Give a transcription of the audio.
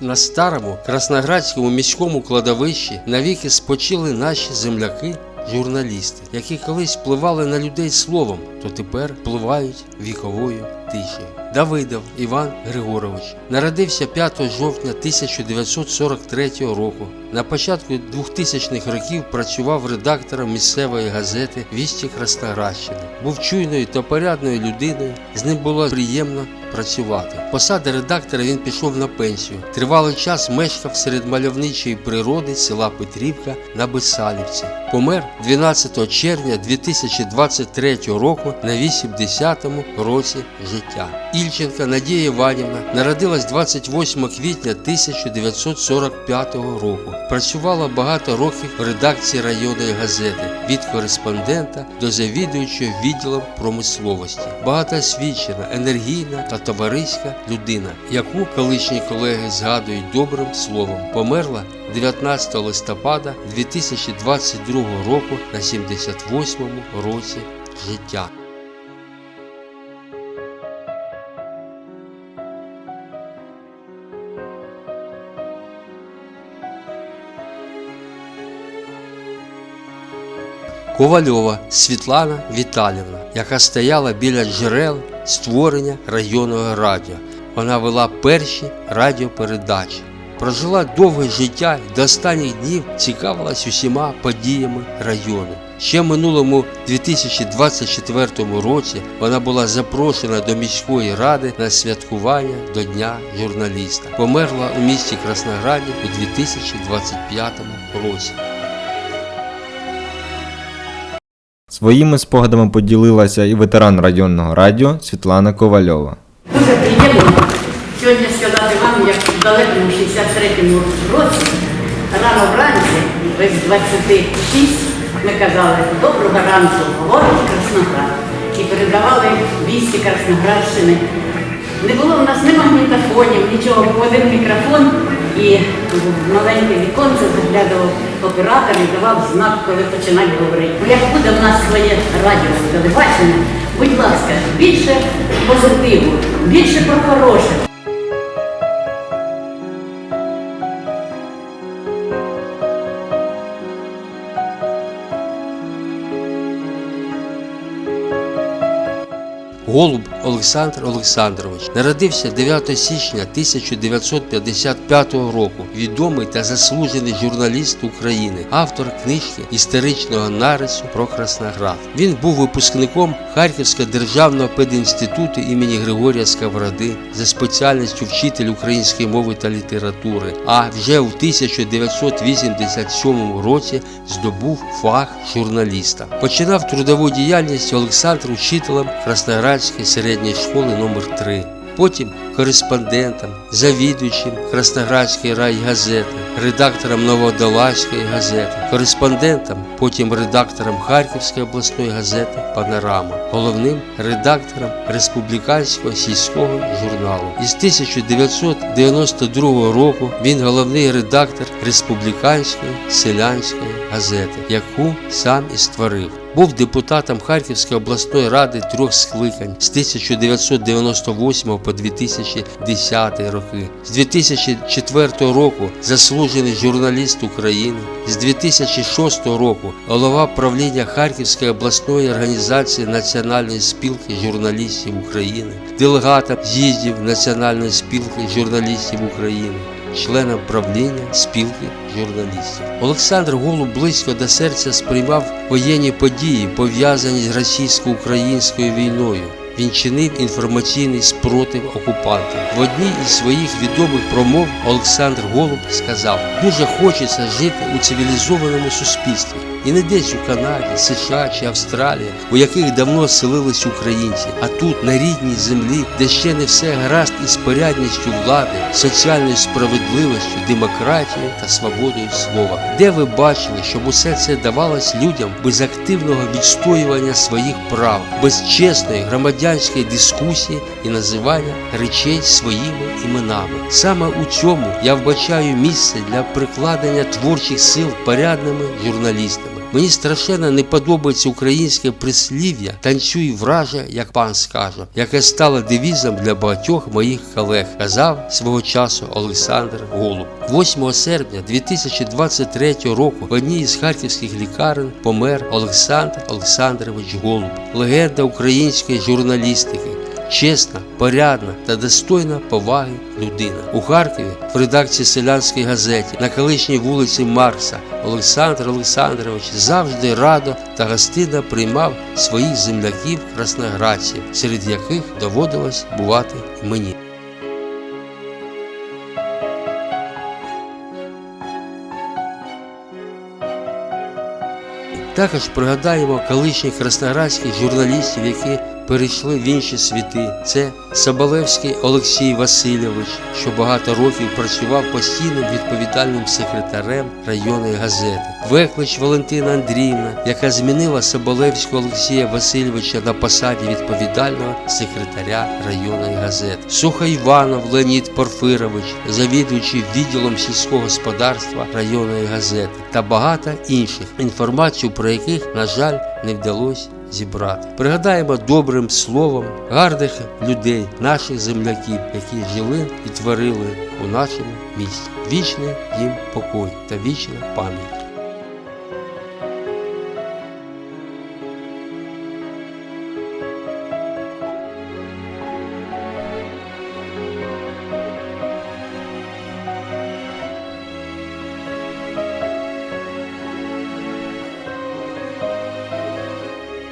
На старому красноградському міському кладовищі навіки спочили наші земляки. Журналісти, які колись впливали на людей словом, то тепер впливають віковою тишею. Давидов Іван Григорович народився 5 жовтня 1943 року. На початку 2000-х років працював редактором місцевої газети Вісті Красноградщини. Був чуйною та порядною людиною. З ним було приємно працювати. Посади редактора він пішов на пенсію. Тривалий час мешкав серед мальовничої природи села Петрівка на Бесалівці. Помер 12 червня 2023 року на 80-му році життя. Ільченка Надія Іванівна народилась 28 квітня 1945 року. Працювала багато років в редакції районної газети від кореспондента до завідуючого відділом промисловості. Багатоосвічена, енергійна та товариська людина, яку колишні колеги згадують добрим словом. Померла 19 листопада 2022 року на 78-му році життя. Ковальова Світлана Віталівна, яка стояла біля джерел створення районного радіо. Вона вела перші радіопередачі. Прожила довге життя і до останніх днів цікавилась усіма подіями району. Ще в минулому 2024 році вона була запрошена до міської ради на святкування до Дня журналіста. Померла у місті Краснограді у 2025 році. Своїми спогадами поділилася і ветеран районного радіо Світлана Ковальова. Дуже приємно сьогодні сказати вам, як в далекому 63-му році, рано вранці, без 26, ми казали доброго ранку, говорить Красноград. І передавали вісті Красноградщини. Не було в нас ні магнітофонів, нічого, один мікрофон і маленьке віконце заглядував оператор і давав знак, коли починати говорити. Як буде в нас своє радіо, телебачення, будь ласка, більше позитиву, більше про хороше. Голуб Олександр Олександрович народився 9 січня 1955 року. Відомий та заслужений журналіст України, автор книжки історичного нарису про Красноград. Він був випускником Харківського державного пединституту імені Григорія Сковороди за спеціальністю вчитель української мови та літератури. А вже у 1987 році здобув фах журналіста. Починав трудову діяльність Олександр учителем Красноградської середньої школи номер 3 Потім кореспондентом, завідуючим Красноградської райгазети, редактором Новодолазької газети, кореспондентом, потім редактором Харківської обласної газети Панорама, головним редактором республіканського сільського журналу. Із 1992 року він головний редактор республіканської селянської газети, яку сам і створив. Був депутатом Харківської обласної ради трьох скликань з 1998 по 2010 роки. З 2004 року заслужений журналіст України. З 2006 року голова правління Харківської обласної організації Національної спілки журналістів України, делегатом з'їздів Національної спілки журналістів України членом правління спілки журналістів. Олександр Голуб близько до серця сприймав воєнні події, пов'язані з російсько-українською війною. Він чинив інформаційний спротив окупантам. В одній із своїх відомих промов Олександр Голуб сказав: дуже хочеться жити у цивілізованому суспільстві. І не десь у Канаді, США чи Австралії, у яких давно селились українці, а тут на рідній землі, де ще не все гаразд із порядністю влади, соціальною справедливістю, демократією та свободою слова. Де ви бачили, щоб усе це давалось людям без активного відстоювання своїх прав, без чесної громадянської дискусії і називання речей своїми іменами? Саме у цьому я вбачаю місце для прикладення творчих сил порядними журналістами. Мені страшенно не подобається українське прислів'я танцюй враже, як пан скаже, яке стало девізом для багатьох моїх колег, казав свого часу Олександр Голуб. 8 серпня 2023 року в одній із харківських лікарень помер Олександр Олександрович Голуб, легенда української журналістики. Чесна, порядна та достойна поваги людина. У Харкові в редакції селянської газеті на колишній вулиці Маркса Олександр Олександрович завжди радо та гостинно приймав своїх земляків красноградців, серед яких доводилось бувати і мені. Також пригадаємо колишніх красноградських журналістів, які перейшли в інші світи. Це Соболевський Олексій Васильович, що багато років працював постійним відповідальним секретарем районної газети. Веклич Валентина Андріївна, яка змінила Соболевського Олексія Васильовича на посаді відповідального секретаря районної газети. Сухоїванов Леонід Порфирович, завідуючий відділом сільського господарства районної газети та багато інших, інформацію про яких, на жаль, не вдалося зібрати. Пригадаємо добрим словом гарних людей, наших земляків, які жили і творили у нашому місті. Вічний їм покой та вічна пам'ять.